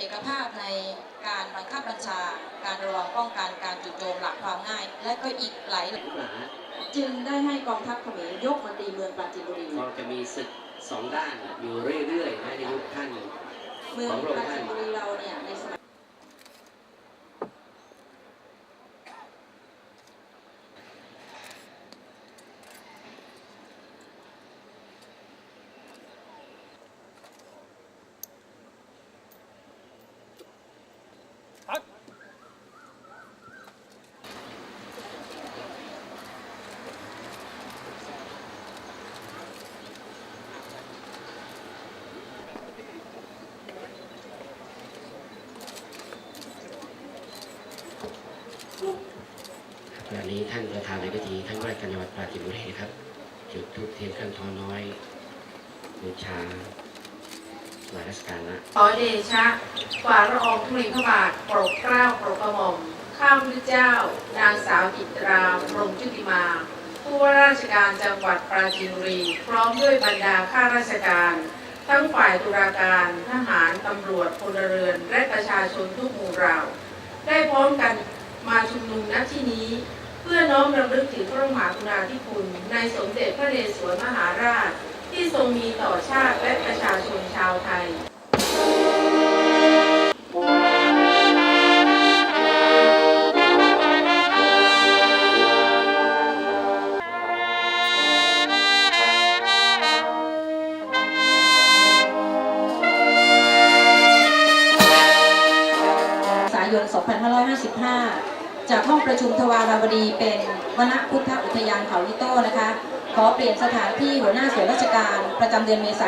เอกภาพในการบังคับบัญชา การระวังป้องกันการจู่โจมหลักความง่าย และก็อีกหลายหรือเปล่าฮะจึงได้ให้กองทัพเขมรยกมาตีเมืองปราจีนบุรีก็จะมีศึกสองด้านอยู่เรื่อยๆนะในยุคท่านเมืองปราจีนบุรีเราเนี่ยในสมัย วันนี้ท่านประธานในพิธีท่านว่าการจังหวัดปราจีนบุรีครับ จุดทูปเทียนขั้นทอน้อยบูชาถวายราชการละขอเดชะฝ่าละอองธุลีพระบาทโปรดเกล้าโปรดกระหม่อมข้าพระเจ้า นางสาวจิตราพรมจุติมาผู้ว่าราชการจังหวัดปราจีนบุรี พร้อมด้วยบรรดาข้าราชการ ทั้งฝ่ายตุลาการทหารตำรวจพลเรือน และประชาชนทุกหมู่เหล่าได้พร้อมกันมาชุมนุมณที่นี้ เพื่อน้อมรำลึกถึงพระมหากรุณาธิคุณ ในสมเด็จพระนเรศวรมหาราช ที่ทรงมีต่อชาติและประชาชนชาวไทยสายน2555 จากห้องประชุมทวาราวดีเป็นวนพุทธอุทยานเขาวิโต้นะคะ ขอเปลี่ยนสถานที่หัวหน้าส่วนราชการประจำเดือนเมษายน